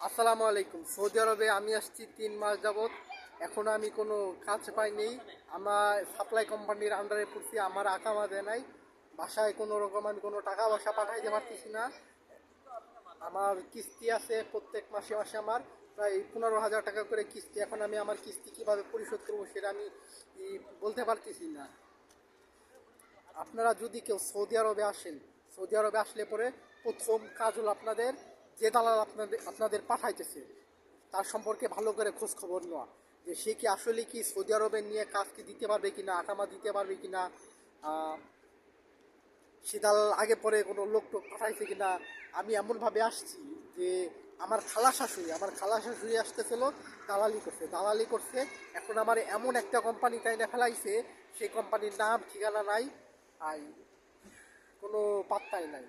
আসসালামু আলাইকুম। সৌদি আরবে আমি আসছি তিন মাস যাবত এখনও আমি কোনো কাজ পাইনি। আমার সাপ্লাই কোম্পানির আন্ডারে পড়ছি, আমার আকামা দেয় নাই। বাসায় কোনো রকম আমি কোনো টাকা পয়সা পাঠাইতে পারতেছি না। আমার কিস্তি আছে, প্রত্যেক মাসে মাসে আমার। প্রায় পনেরো হাজার টাকা করে কিস্তি। এখন আমি আমার কিস্তি কীভাবে পরিশোধ করব সেটা আমি বলতে পারতেছি না। আপনারা যদি কেউ সৌদি আরবে আসেন, সৌদি আরবে আসলে পরে প্রথম কাজ হলো আপনাদের যে দালাল আপনাদের আপনাদের পাঠাইতেছে, তার সম্পর্কে ভালো করে খোঁজ খবর নেওয়া। যে সে কি আসলে কি সৌদি আরবে নিয়ে কাজ কি দিতে পারবে কি না আকামা দিতে পারবে কি না সে দালাল আগে পরে কোনো লোক টোক পাঠাইছে কিনা, আমি এমনভাবে আসছি যে আমার খালা শাশুড়ি আমার খালা শাশুড়ি আসতেছিল, দালালি করছে। দালালি করছে, এখন আমার এমন একটা কোম্পানি তাই না ফেলাইছে, সেই কোম্পানির নাম ঠিকানা নাই আর কোনো পাত্তাই নাই।